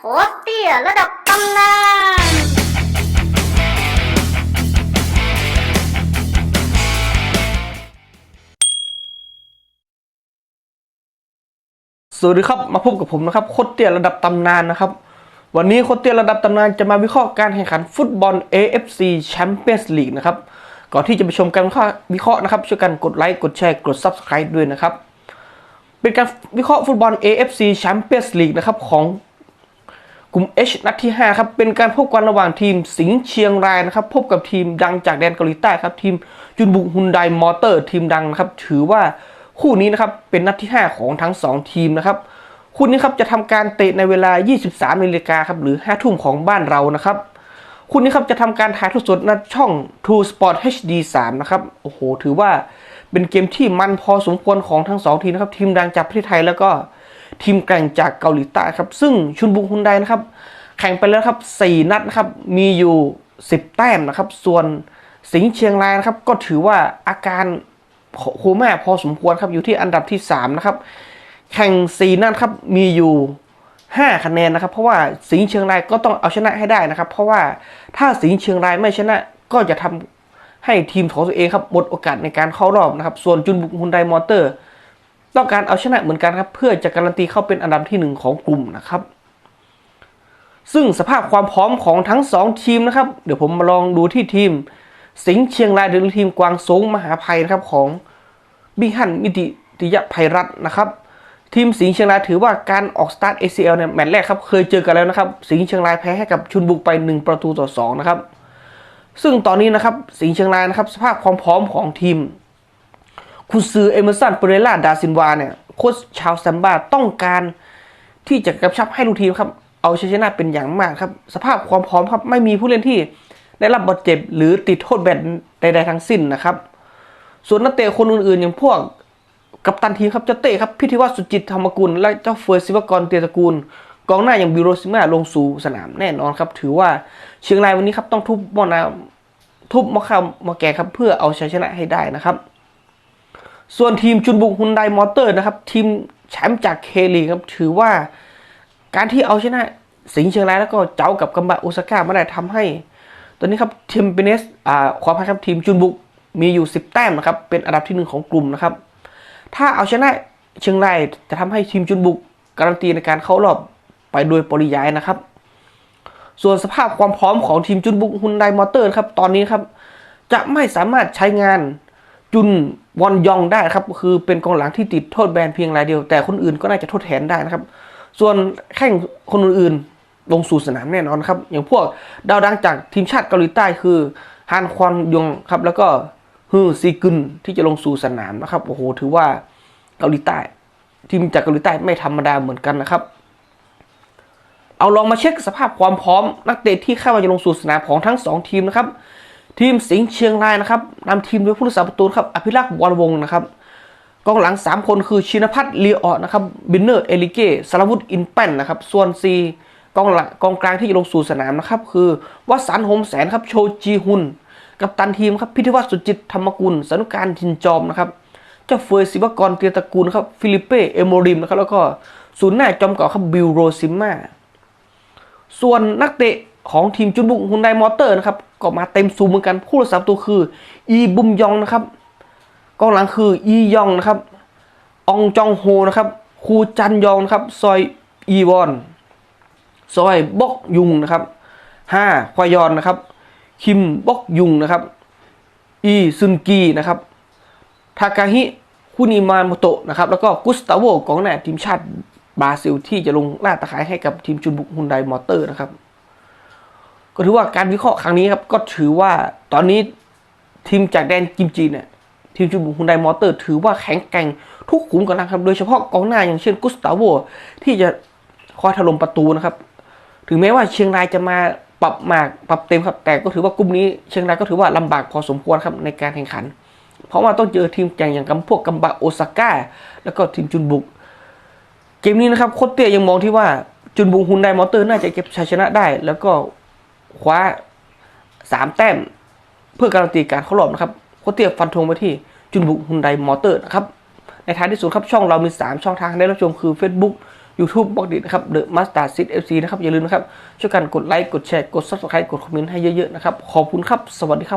โคตเตี้ยระดับตำนานสวัสดีครับมาพบกับผมนะครับโคตรเตี้ยระดับตำนานนะครับ วันนี้โคตรเตี้ยระดับตำนานจะมาวิเคราะห์การแข่งขันฟุตบอล AFC Champions League นะครับก่อนที่จะไปชมการวิเคราะห์นะครับช่วยกันกดไลค์กดแชร์กด Subscribe ด้วยนะครับ เป็นการวิเคราะห์ฟุตบอล AFC Champions League นะครับของ ลุ่ม H นัดที่ 5 ครับ เป็นการพบกันระหว่างทีมสิงห์เชียงรายนะครับ พบกับทีมดังจากแดนเกาหลีใต้ครับ ทีมจุนบุกฮุนไดมอเตอร์ ทีมดังนะครับ ถือว่าคู่นี้นะครับ เป็นนัดที่ 5 ของทั้ง 2 ทีมนะครับ คู่นี้ครับจะทำการเตะในเวลา 23นาฬิกาครับ หรือ 5 ทุ่มของบ้านเรานะครับ คู่นี้ครับจะทำการถ่ายทอดสดณช่อง True Sport HD 3นะครับ โอ้โห ถือว่าเป็นเกมที่มันพอสมควรของทั้งสองทีมนะครับ ทีมดังจากประเทศไทยแล้วก็ ทีมแกร่งจากเกาหลีใต้ครับ ซึ่งชุนบุกฮุนไดนะครับ แข่งไปแล้วครับ 4 นัดนะครับ มีอยู่ 10 แต้มนะครับ ส่วนสิงห์เชียงรายนะครับ ก็ถือว่าอาการโคม่าพอสมควรครับ อยู่ที่อันดับที่ 3 นะครับ แข่ง 4 นัดครับ มีอยู่ 5 คะแนนนะครับ เพราะว่าสิงห์เชียงรายก็ต้องเอาชนะให้ได้นะครับ เพราะว่าถ้าสิงห์เชียงรายไม่ชนะก็จะทำให้ทีมของตัวเองครับหมดโอกาสในการเข้ารอบนะครับ ส่วนจุนบุกฮุนไดมอเตอร์ ต้องการเอาชนะเหมือนกันครับ เพื่อจะการันตีเข้าเป็นอันดับที่หนึ่งของกลุ่มนะครับ ซึ่งสภาพความพร้อมของทั้ง2ทีมนะครับ เดี๋ยวผมมาลองดูที่ทีม สิงห์เชียงรายหรือทีมกวางสงมหาภัยนะครับของบิฮันมิติติยภัยรัตน์นะครับทีมสิงห์เชียงรายถือว่าการออกสตาร์ท ACL เนี่ยแมตช์แรกครับเคยเจอกันแล้วนะครับ สิงห์เชียงรายแพ้ให้กับชุนบุกไป 1 ประตูต่อ2นะครับซึ่งตอนนี้นะครับสิงห์เชียงรายนะครับสภาพความพร้อมของทีม คุณซือเอเมอร์สันเปเรล่าดาซินวาเนี่ยโค้ชชาวแซมบาต้องการที่จะกระชับให้ลูกทีมครับเอาชัยชนะเป็นอย่างมากครับ สภาพความพร้อมครับไม่มีผู้เล่นที่ได้รับบาดเจ็บหรือติดโทษแบนใดๆทั้งสิ้นนะครับ ส่วนนักเตะคนอื่นๆ อย่างพวกกัปตันทีมครับเจ้าเต้ครับพิธีวัฒสุจิตธรรมกุล และเจ้าเฟิร์สศิวกรเตียตระกูลกองหน้าอย่างบิโรซิมาลงสู่สนามแน่นอนครับ ถือว่าเชียงรายวันนี้ครับต้องทุบมอนาทุบมะขามมะแกครับเพื่อเอาชัยชนะให้ได้นะครับ ส่วนทีมจุนบุกฮุนไดมอเตอร์นะครับ ทีมแชมป์จากเคลีครับ ถือว่าการที่เอาชนะสิงห์เชียงรายแล้วก็เจ้ากับกัมบะโอซาก้าไม่ได้ทำให้ ตอนนี้ครับทีมเปเนสอ่าขออภัยครับทีมจุนบุกมีอยู่ 10 แต้มนะครับ เป็นอันดับที่หนึ่งของกลุ่มนะครับ ถ้าเอาชนะเชียงรายจะทำให้ทีมจุนบุกการันตีในการเข้ารอบไปโดยปริยายนะครับ ส่วนสภาพความพร้อมของทีมจุนบุกฮุนไดมอเตอร์ครับ ตอนนี้ครับ จะไม่สามารถใช้งานจุน วอนยองได้ครับ คือเป็นกองหลังที่ติดโทษแบนเพียงรายเดียว แต่คนอื่นก็น่าจะทดแทนได้นะครับ ส่วนแข่งคนอื่นๆลงสู่สนามแน่นอนครับ อย่างพวกดาวดังจากทีมชาติเกาหลีใต้คือฮานควอนยองครับ แล้วก็ฮือซีกึนที่จะลงสู่สนามนะครับโอ้โหถือว่าเกาหลีใต้ ทีมจากเกาหลีใต้ไม่ธรรมดาเหมือนกันนะครับ เอาลองมาเช็คสภาพความพร้อม นักเตะที่คาดว่าจะลงสู่สนามของทั้ง 2 ทีมนะครับ ทีมสิงห์เชียงรายนะครับนำทีมโดยผู้รักษาประตูครับอภิรักษ์วรวงศ์นะครับกองหลัง 3 คนคือชินพัฒน์ลีออนะครับบินเนอร์เอลิเกสารวุฒิอินแป้นนะครับส่วน C กองหลังกองกลางที่จะลงสู่สนามนะครับคือวสันต์โฮมแสนครับโชจีฮุนกับตันทีมครับพิธีวัฒน์สุจิตธรรมกุลสนุการทินจอมนะครับเจ้าเฟยศิวกรเตียตระกูลครับฟิลิเป้เอโมริมนะครับแล้วก็ศูนย์หน้าจอมเก่าครับบิลโรซิม่าส่วนนักเตะ ของทีมจุนบุกฮุนไดมอเตอร์นะครับก็มาเต็มซูมเหมือนกันผู้รักษาประตูคือ อีบุมยองนะครับกองหลังคืออียองนะครับองจองโฮนะครับคูจันยองนะครับซอยอีวอนซอยบกยุงนะครับห้าควายอนนะครับ คิมบกยุงนะครับ อีซึนกีนะครับทากาฮิคุนิมาโมโตะนะครับแล้วก็กุสตาโวกองหน้าทีมชาติบราซิลที่จะลงล่าตะขายให้กับทีมจุนบุกฮุนไดมอเตอร์นะครับ ก็ถือว่าการวิเคราะห์ครั้งนี้ครับ ก็ถือว่าตอนนี้ทีมจากแดนกิมจีเนี่ยทีมจุนบุกฮุนไดมอเตอร์ ถือว่าแข็งแกร่งทุกขุมกำลังครับ โดยเฉพาะกองหน้าอย่างเช่นกุสตาโวที่จะคอยถล่มประตูนะครับ ถึงแม้ว่าเชียงรายจะมาปรับมากปรับเต็มครับ แต่ก็ถือว่ากลุ่มนี้เชียงรายก็ถือว่าลำบากพอสมควรครับในการแข่งขัน เพราะว่าต้องเจอทีมแข่งอย่างกับพวกกัมบะโอซาก้าแล้วก็ทีมจุนบุก เกมนี้นะครับโคตเตียยังมองที่ว่าจุนบุกฮุนไดมอเตอร์น่าจะเก็บชัยชนะได้ แล้วก็ คว้าสามแต้ม เพื่อการันตีการเข้ารอบนะครับโคเตียฟันธงไปที่จุนบุกฮุนไดมอเตอร์นะครับในท้ายที่สุดครับช่องเรามี 3 ช่องทางให้ได้รับชมคือ Facebook YouTube บอกดินะครับเดอะมาสเตอร์ซิตเอฟซีนะครับอย่าลืมนะครับช่วยกันกดไลค์กดแชร์กดซับสไครต์กดคอมเมนต์ให้เยอะๆนะครับขอบคุณครับสวัสดีครับ